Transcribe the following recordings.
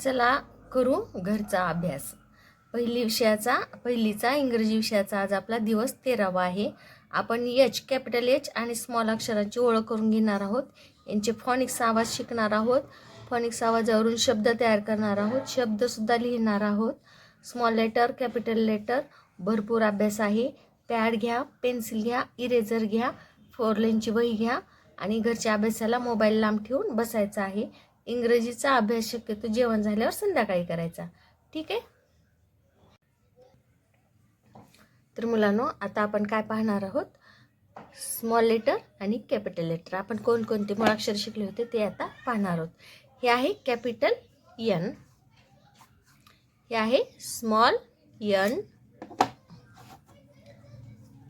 चला करू घरचा अभ्यास. पहिली विषयाचा पहिलीचा इंग्रजी विषयाचा आज आपला दिवस तेरावा आहे. आपण एच कॅपिटल एच आणि स्मॉल अक्षरांची ओळख करून घेणार आहोत. यांचे फॉनिक्स आवाज शिकणार आहोत. फॉनिक्स आवाजावरून शब्द तयार करणार आहोत. शब्दसुद्धा लिहिणार आहोत. स्मॉल लेटर कॅपिटल लेटर भरपूर अभ्यास आहे. पॅड घ्या पेन्सिल घ्या इरेझर घ्या फोर लेनची वही घ्या आणि घरच्या अभ्यासाला मोबाईल लांब ठेवून बसायचं आहे. इंग्रजीचा अभ्यास शक्यतो जेवण झाल्यावर संध्याकाळी करायचा. ठीक आहे? तर मुलांनो आता आपण काय पाहणार आहोत? स्मॉल लेटर आणि कॅपिटल लेटर आपण कोणकोणते मुळाक्षर शिकले होते ते आता पाहणार आहोत. हे आहे कॅपिटल यन हे आहे स्मॉल यन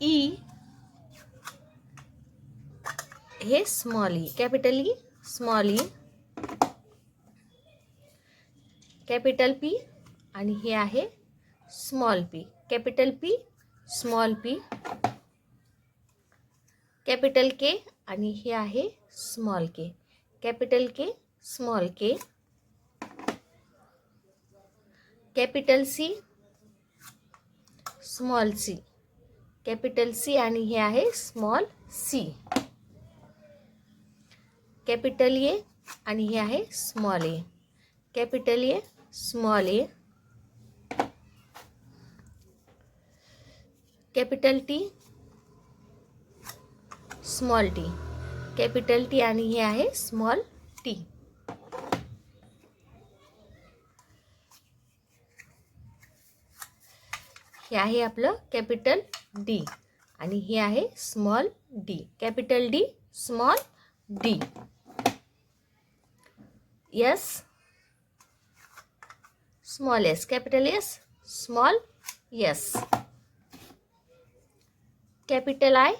ई हे small E capital E small E capital P आणि हे small P. Capital P, small P. Capital K आणि हे small K. Capital K, small K. Capital C, small C. Capital C आणि हे small C. Capital A आणि हे small A. Capital A small A. Capital T. Small T. Capital T आणि हे आहे small T. हे आहे आपलं कॅपिटल डी आणि हे आहे small D. Capital D small D. S small S capital S small S capital I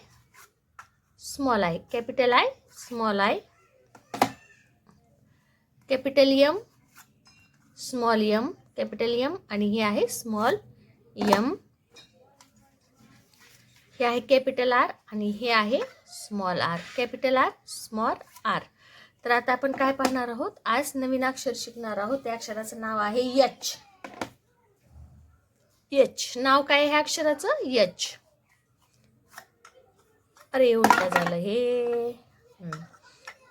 small I capital I small I capital M small M capital M आणि हे आहे small M हे आहे capital R आणि हे आहे small R capital R small R तर आता आपण काय पाहणार आहोत? आज नवीन अक्षर शिकणार आहोत. त्या अक्षराचं नाव आहे यच. यच. नाव काय आहे ह्या अक्षराचं? यच. अरे उलटा झालं हे.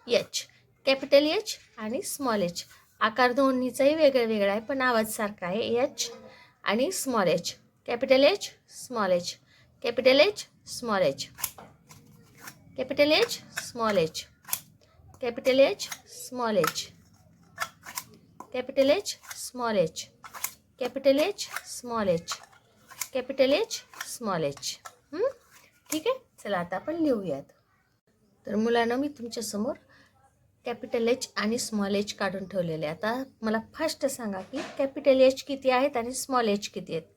यच. कॅपिटल यच आणि स्मॉल एच आकार दोन्हीचाही वेगळा वेगळा आहे पण आवाज सारखा आहे. एच आणि small H capital H small H capital H small H capital H small H capital H small H capital H small H capital H small H capital H small H ठीक आहे? चला आता आपण लिहूयात. तर मुलांना मी तुमच्यासमोर कॅपिटल एच आणि स्मॉल एच काढून ठेवलेले आहे. आता मला फर्स्ट सांगा की कॅपिटल एच किती आहेत आणि स्मॉल एच किती आहेत?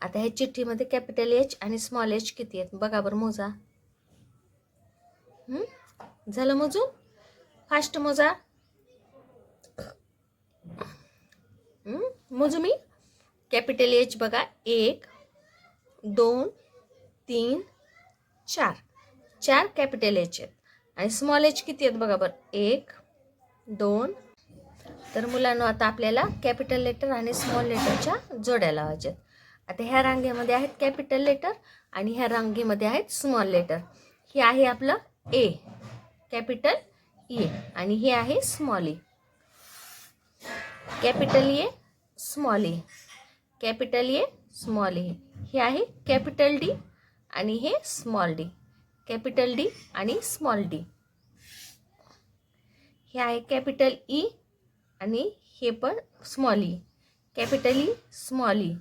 आता ह्या चिठ्ठीमध्ये कॅपिटल एच आणि स्मॉल एच किती आहेत? बघा बरं मोजा. झालं मोजून फास्ट मोजा. मोजू मी. कॅपिटल एच बघा. एक दोन तीन चार. चार कॅपिटल एच आहेत. आणि स्मॉल एच किती आहेत बघा बरं. एक दोन. तर मुलांना आता आपल्याला कॅपिटल लेटर आणि स्मॉल लेटरच्या जोड्या लावायच्या आहेत. आता ह्या रांगेमध्ये आहेत कॅपिटल लेटर आणि ह्या रांगेमध्ये आहेत स्मॉल लेटर हे आहे आपलं ए कॅपिटल ए आणि हे small A. Capital A small A. Capital A small A. हे कॅपिटल डी हे स्मॉल डी कॅपिटल डी आणि स्मॉल डी हे कॅपिटल ई आणि small E capital E small E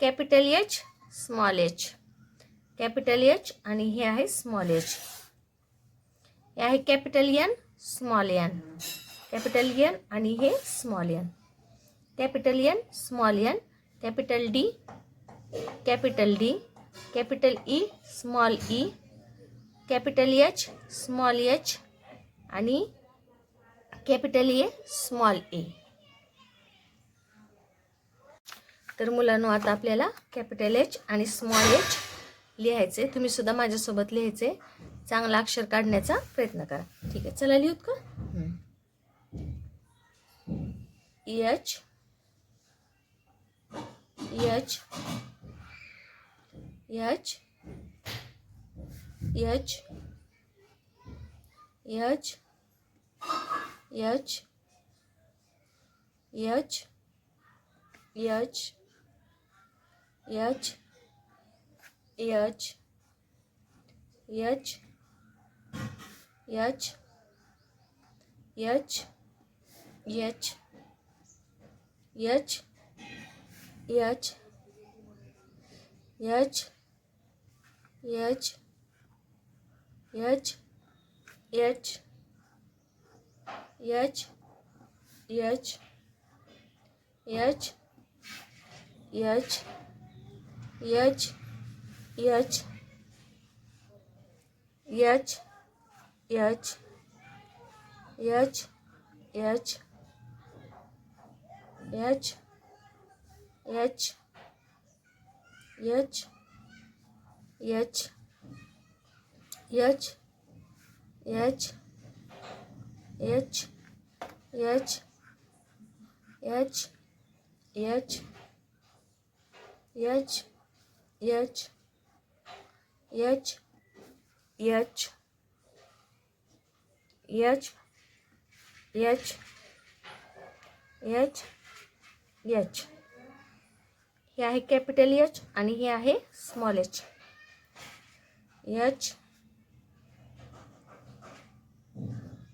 capital H small H capital H आहे small H हे आहे capital N small N capital N आणि हे small N capital N small N capital D capital D capital E small E capital H small H आणि capital A small A तर मुलांनो आता आपल्याला कॅपिटल एच आणि स्मॉल एच लिहायचे. तुम्ही सुद्धा माझ्यासोबत लिहायचे. चांगला अक्षर काढण्याचा प्रयत्न करा ठीक आहे चला लिहूत का हं. H H H H H H H H H H H H H H H H H H H H H H H H H H H H H H H H H H H H H H H H H H H H H H H H H हे आहे capital H आणि हे small H H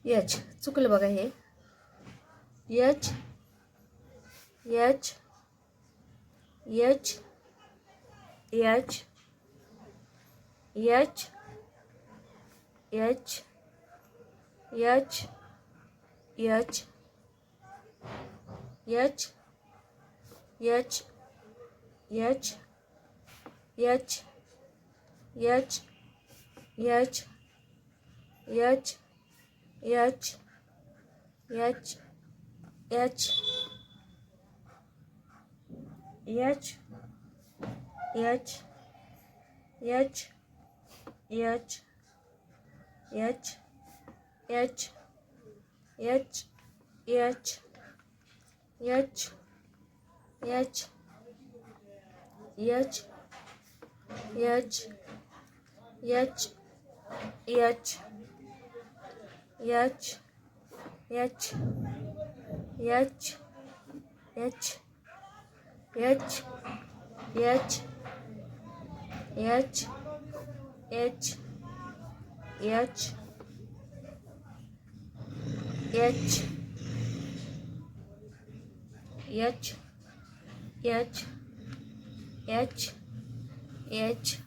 H चुकलं बघा हे. H H H H H H H H H H H H H H H H H H H H H H H H H H H H H H H H H H H H H H H H H H H H H H H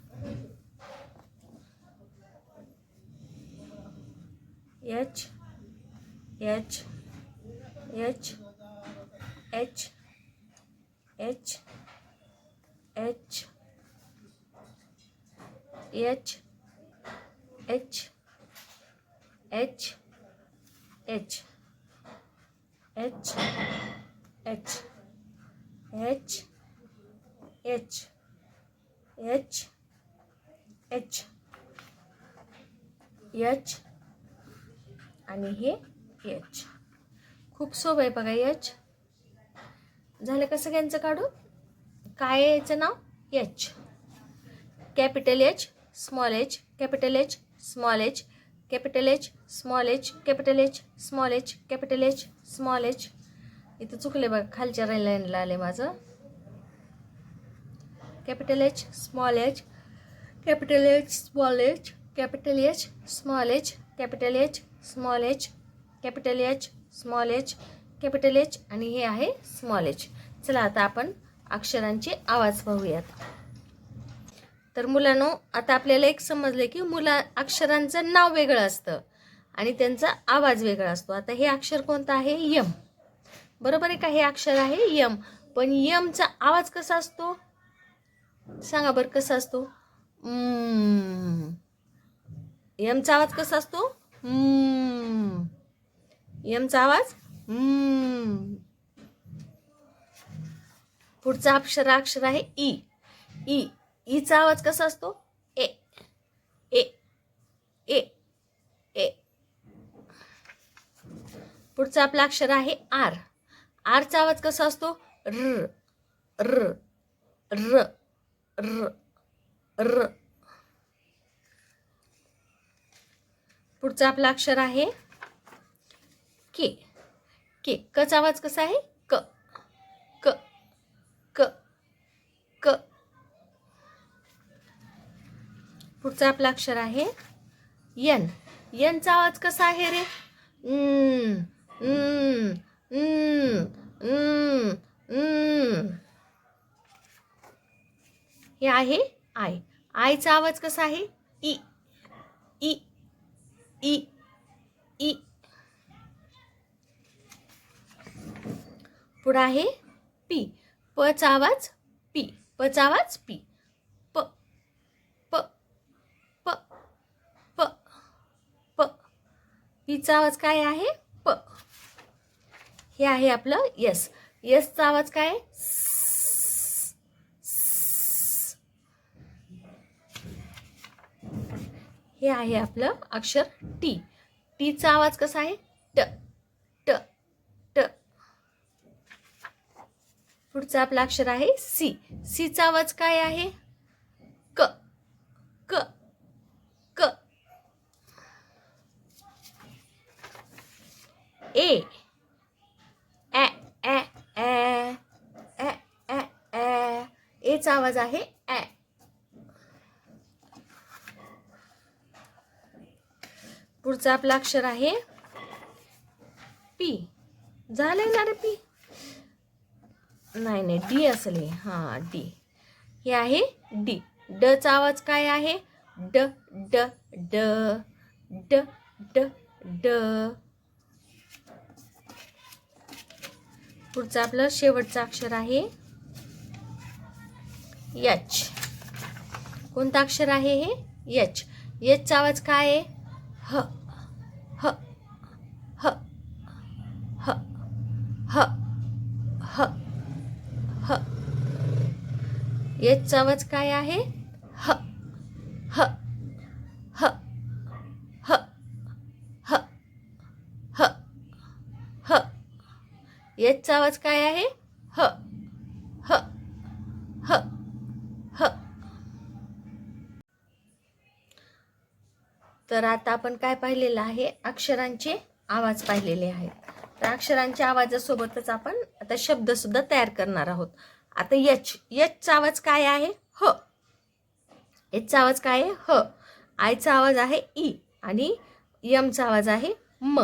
H H H H H H H H H H H H H H H H H आणि हे H खूप soap आहे बघा H झालं का सगळ्यांचं काढून? काय आहे याचं नाव? H capital H small H capital H small H capital H small H capital H small H capital H small H इथं चुकले बघा खालच्या लाईनला आले माझं. Capital H small H capital H small H capital H small H capital H small H capital H small H capital H आणि हे आहे स्मॉल एच चला आता आपण अक्षरांचे आवाज पाहूयात. तर मुलांनो आता आपल्याला एक समजलं की मुला अक्षरांचं नाव वेगळं असतं आणि त्यांचा आवाज वेगळा असतो. आता हे अक्षर कोणतं आहे? यम. बरोबर आहे का? हे अक्षर आहे यम. पण यमचा आवाज कसा असतो? सांगा बरं कसा असतो? यमचा आवाज कसा असतो? यमचा आवाज? पुढचा अक्षर अक्षर आहे ई. ई. ईचा आवाज कसा असतो? ए ए ए ए. पुढचा आपला अक्षर आहे आर. आरचा आवाज कसा असतो? र र र र र. पुढचं आपलं अक्षर आहे के. के कचा आवाज कसा आहे? क क क क. पुढचा आपला अक्षर आहे यन यनचा आवाज कसा आहे रे? हे आहे आय. आयचा आवाज कसा आहे? ई ई ई ई पुढं आहे पी. पचा आवाज पी. पचा आवाज पी प प प प पीचा आवाज काय आहे? प. हे आहे आपलं यस. यसचा आवाज काय? आहे? हे आहे आपलं अक्षर टी टीचा आवाज कसा आहे? ट. ट. ट. पुढचं आपलं अक्षर आहे सी सीचा आवाज काय आहे? क. क. ए ॲ ॲ ॲ ॲ ॲ ॲ एचा आवाज आहे ॲ पुढचा आपलं अक्षर आहे पी झालंय ना रे पी नाही नाही डी असेल हे. हां डी हे आहे डी डचा आवाज काय आहे? ड ड ड. ड ड ड. पुढचं आपलं शेवटचं अक्षर आहे. यच. कोणतं अक्षर आहे हे? यच. यचचा आवाज काय आहे? ह. ह. ह. ह. ह. ह. ह. यचचा आवाज काय आहे? ह. ह. ह. ह ह ह ह यचचा आवाज काय आहे? ह. ह. ह. ह. तर आता आपण काय पाहिलेलं आहे? अक्षरांचे आवाज पाहिलेले आहेत. तर अक्षरांच्या आवाजासोबतच आपण आता शब्द सुद्धा तयार करणार आहोत. आता यच. यचचा आवाज काय आहे? ह. यचचा आवाज काय आहे? ह. आयचा आवाज आहे ई आणि यमचा आवाज आहे म.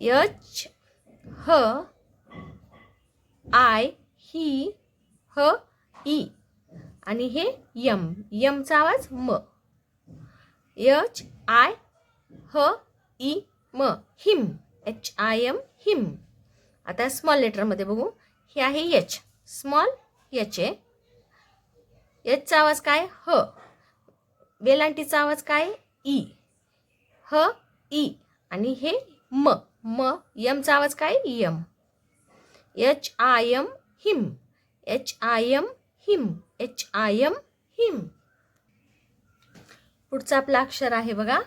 यच ह आय ही ह ई. आणि हे यम. यमचा आवाज म. एच आय ह ई म. Him. H I M him. आता स्मॉल लेटरमध्ये बघू. हे आहे एच स्मॉल एच आहे एचचा आवाज काय? ह. वेलांटीचा आवाज काय? ई. ह ई. आणि हे म. म यमचा आवाज काय? M. H I M him. H I M him. H I M him. पुढचं आपलं अक्षर आहे बघा.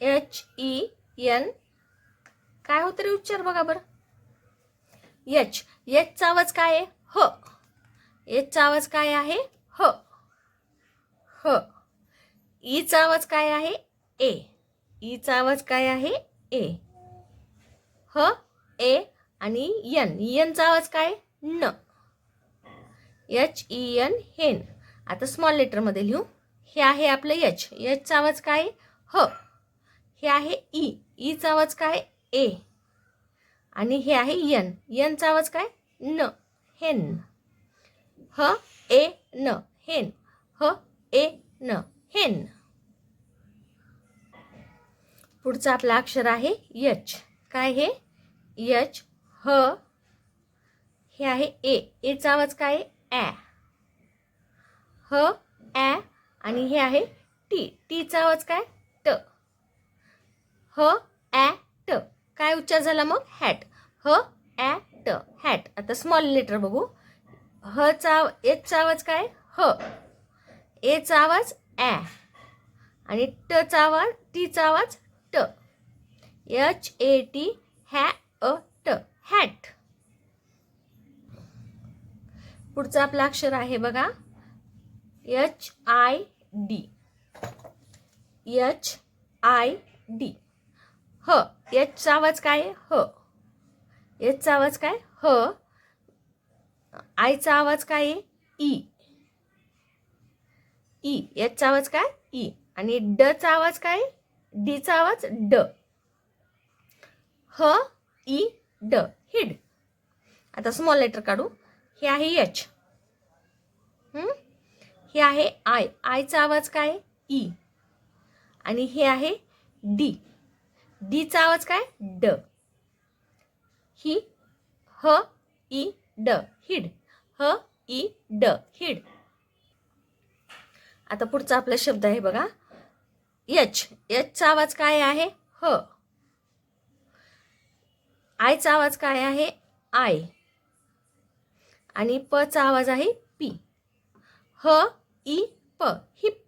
H E N. काय होतं रे उच्चार बघा बरं. एच. एचचा आवाज काय आहे? ह. एचचा आवाज काय आहे? ह. ह. ईचा आवाज काय आहे? ए. ईचा आवाज काय आहे? ए. ह ए आणि यन. यनचा आवाज काय? न. एच ई एन हेन. आता स्मॉल लेटरमध्ये लिहू. हे आहे आपलं एच. एचचा आवाज काय? ह. हे आहे ई. ईचा आवाज काय? ए. आणि हे आहे यन. यनचा आवाज काय? न. हेन. ह ए न. हेन. ह ए न. हेन. पुढचं आपलं अक्षर आहे यच. काय हे? यच ह. हे आहे ए. एचा आवाज काय? ॲ. ह ॲ आणि हे आहे टी. टीचा आवाज काय? ट. ह ॲ ट. काय उच्चार झाला मग? हॅट. ह ॲ ट. हॅट. आता स्मॉल लेटर बघू. ह चा एचचा आवाज काय? ह. एचा आवाज ॲ. आणि टचा आवाज टीचा आवाज ट एच ए टी हॅ अ ट हॅट पुढचा आपला अक्षर आहे बघा. H I D H I D ह. एचचा आवाज काय ह. एचचा आवाज काय? ह. आयचा आवाज काय आहे? E. E. ई ई एचचा आवाज काय? ई आणि डचा आवाज काय? डीचा आवाज ड. ह ई ड. हिड. आता स्मॉल लेटर काढू. हे आहे एच हे? आहे आय. आयचा आवाज काय? ई आणि हे आहे डी. डीचा आवाज काय? ड. ही ह ई ड. हिड. ह ई ड. हिड. आता पुढचा आपला शब्द आहे बघा. यच यचचा आवाज काय आहे? ह आयचा आवाज काय आहे? आय आणि पचा आवाज आहे पी ह ई प हिप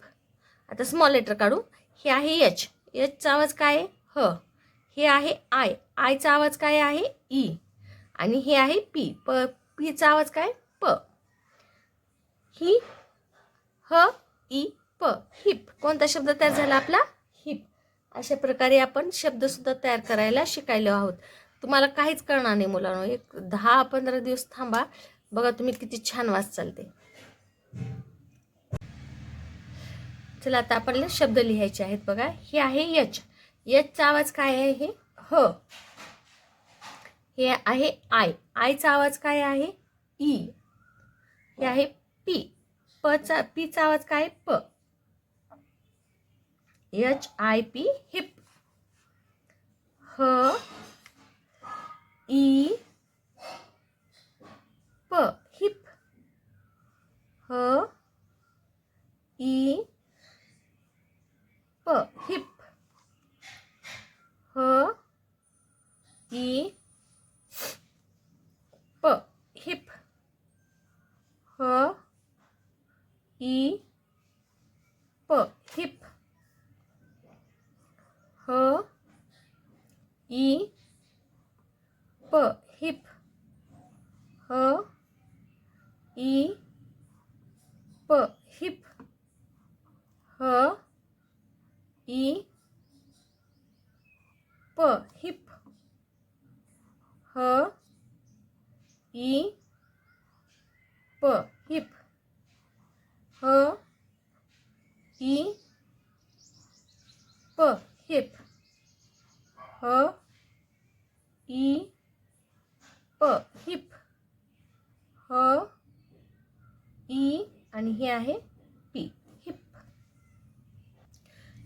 आता स्मॉल लेटर काढू. हे आहे यच यचचा आवाज काय आहे? ह हे आहे आय आयचा आवाज काय आहे? ई आणि हे आहे पी प पीचा आवाज काय? प ही ह ई e, प हिप. कोणता शब्द तयार झाला आपला? हिप. अशा प्रकारे आपण शब्दसुद्धा तयार करायला शिकायलो आहोत. तुम्हाला काहीच कळणार नाही मुलांनो. एक दहा पंधरा दिवस थांबा. बघा तुम्ही किती छान वाच चालते. चला आता आपल्याला शब्द लिहायचे आहेत बघा. हे आहे यच. यचचा आवाज काय आहे हे? ह. हे आहे आय. आयचा आवाज काय आहे? ई. हे आहे पी. पचा पीचा आवाज काय प. एच आय पी हिप ह ई प हिप ह ई प हिप ह ई प हिप ह ई प e p hip. H e p hip. H e p hip. H e p hip. H e p hip. Hip ह ई प हिप ह ई आणि हे आहे पी हिप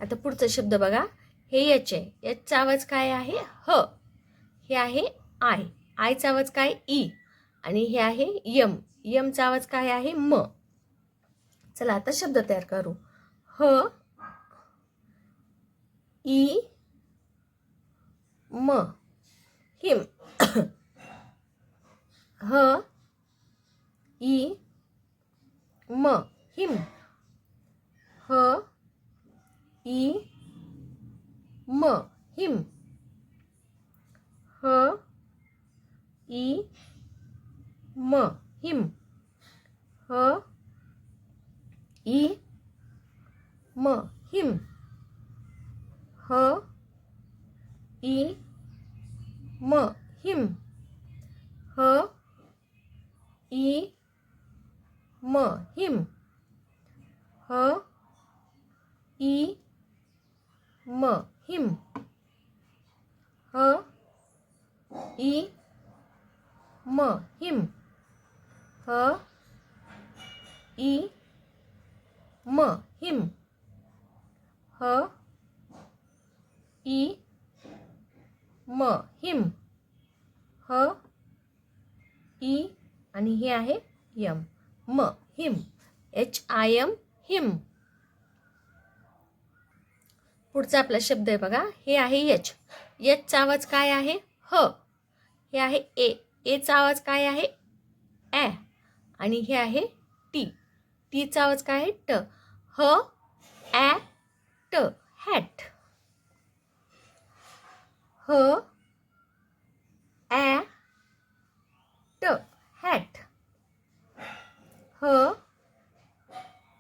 आता पुढचा शब्द बघा. हे याचे याचा आवाज काय आहे? ह हे आहे आय आयचा आवाज काय? ई आणि हे आहे यम यमचा आवाज काय आहे? म चला आता शब्द तयार करू. ह ई म हिम. ह ई म हिम. ह ई म हिम. ह ई म हिम. ह ई म हिम. ह ई म हिम. ह ई म हिम. ह ई म हिम. ह ई म हिम. ह ई म हिम. ह ई म हिम ह ई आणि हे आहे यम म him H I M him. पुढचा आपला शब्द आहे बघा हे आहे एच एचचा आवाज काय आहे? ह. हे आहे ए. एचा आवाज काय आहे? ॲ. आणि हे आहे टी. टीचा आवाज काय आहे? ट. ह ॲ ट hat. her, a, t, hat. Her,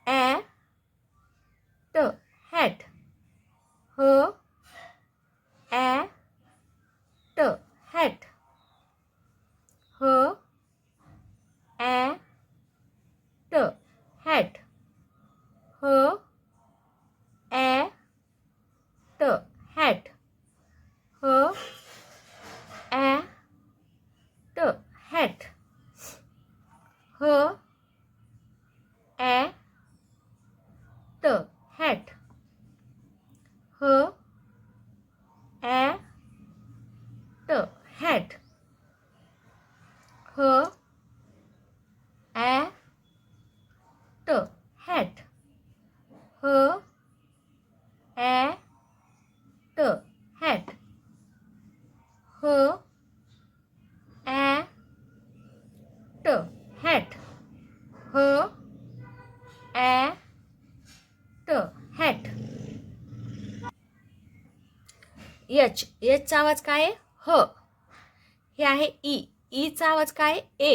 a, t, hat. Her, a, t, hat. Her, a, t, hat. Her, a hat. Hat. ॲ ट हॅट ह ॲ ट हॅट ह ॲ ट हॅट ह ॲ ट हॅट ह ॲ ट हॅट ह ॲ ट हॅट ह ॲ ट हॅट चा आवाज काय? आहे ह. हे आहे ई. ईचा आवाज काय? ए.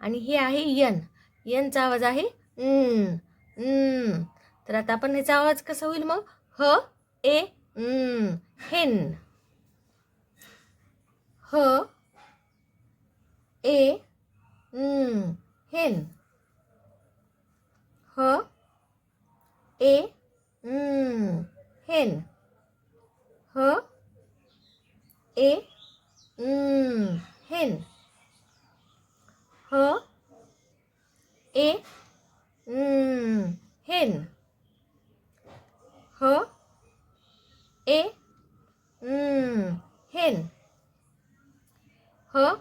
आणि हे आहे यन. यनचा आवाज आहे न. तर आता आपण ह्याचा आवाज कसा होईल मग? ह ए हेन. ह ए हेन. ह ए हेन. ह ế ừm hen hớ. Ế ừm hen hớ. Ế ừm hen hớ.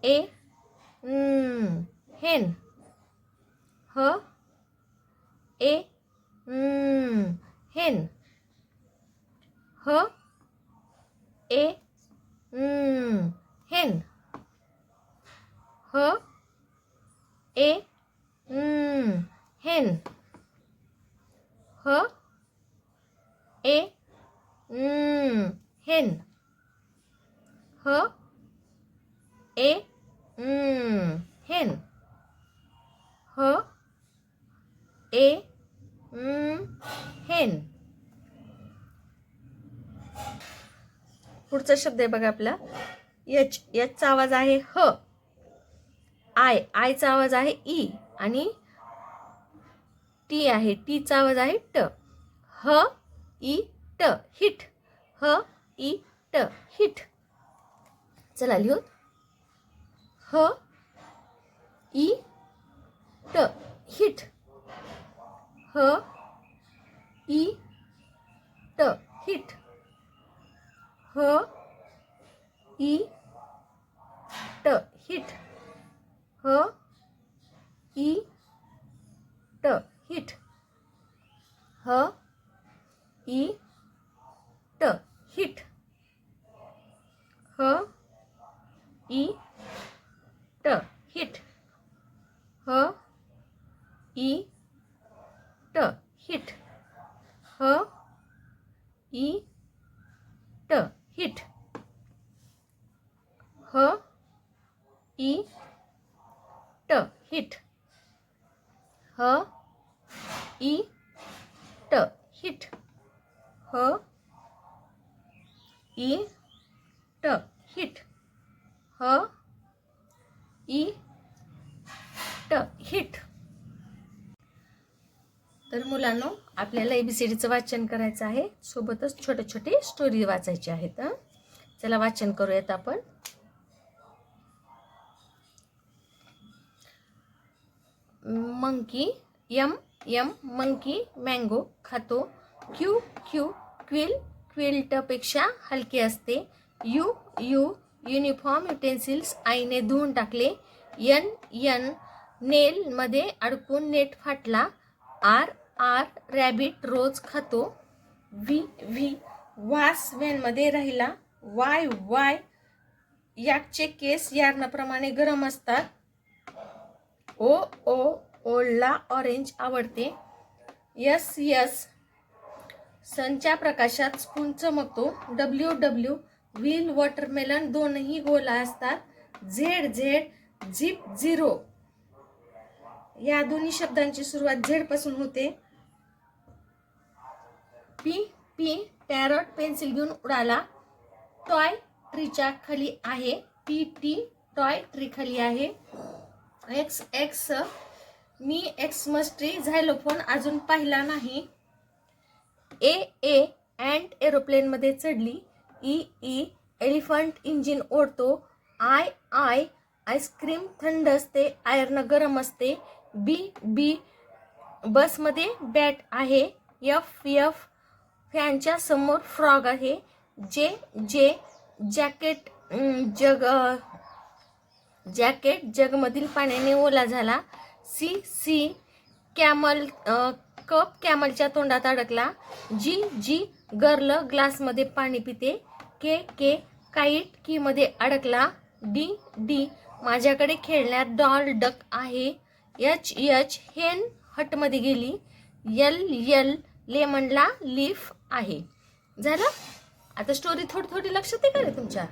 Ế ừm hen hớ. Ế ừm hen hớ. 에, 음, 헨, 허, 에, 음, 헨, 허, 에, 음, 헨, 허, 에, 음, 헨, 허, 에, 음, 헨. पुढचा शब्द आहे बघा आपला. यच यचचा आवाज आहे ह आय आयचा आवाज आहे ई आणि टी आहे टीचा आवाज आहे ट ह ई ट हिट ह ई ट हिट चला लिहू ह ई ट हिट ह ई ट हिट ह ई ट हिट ह ई ट हिट ह ई ट हिट ह ई ट हिट ह ई ट हिट ह ई ट hit. H e t hit. H e t hit. H e t hit. H e t hit. तर मुलांनो आपल्याला एबीसीडीचं वाचन करायचं आहे. सोबतच छोटे छोटे स्टोरी वाचायचे आहेत चला वाचन करूयात आपण. Monkey M M monkey mango खातो. क्यू क्यू क्विल क्विल्टपेक्षा हलके असते. यू यू युनिफॉर्म युटेन्सिल्स आईने धुवून टाकले. यन यन नेलमध्ये अडकून नेट फाटला. आर आर रॅबिट रोज खातो. व्ही व्ही वास व्हॅनमध्ये राहिला. वाय वाय याकचे केस यार्नाप्रमाणे गरम असतात. ओ ओ ओला ऑरेंज आवडते. S S. सनच्या प्रकाशात स्पून चमकतो. डब्ल्यू डब्ल्यू व्हील वॉटरमेलन दोनही गोला असतात. Z Z zip zero. या दोन्ही शब्दांची सुरुवात झेडपासून होते. पी पी टॅरॉट पेन्सिल घेऊन उडाला. टॉय ट्रीच्या खाली आहे. टी टी टॉय ट्री खाली आहे. एक्स एक्स मी एक्स मस्ट्री झायलोफोन अजून पाहिला नाही. ए ए अँट एरोप्लेनमध्ये चढली. ई ई एलिफंट इंजिन ओढतो. आय आय आईस्क्रीम थंड असते. आयर्न गरम असते. बी बी बसमध्ये बॅट आहे. यफ यफ फॅनच्या समोर फ्रॉग आहे. जे जे जॅकेट जग जॅकेट जगमधील पाण्याने ओला झाला. सी सी कॅमल कप कॅमलच्या तोंडात अडकला. जी जी गर्ल ग्लासमध्ये पाणी पिते के के काईट कीमध्ये अडकला. डी डी माझ्याकडे खेळण्यात डॉल डक आहे. एच एच हेन हटमध्ये गेली. यल यल लेमनला लीफ आहे. झालं? आता स्टोरी थोडी थोडी लक्षात आहे का रे तुमच्या?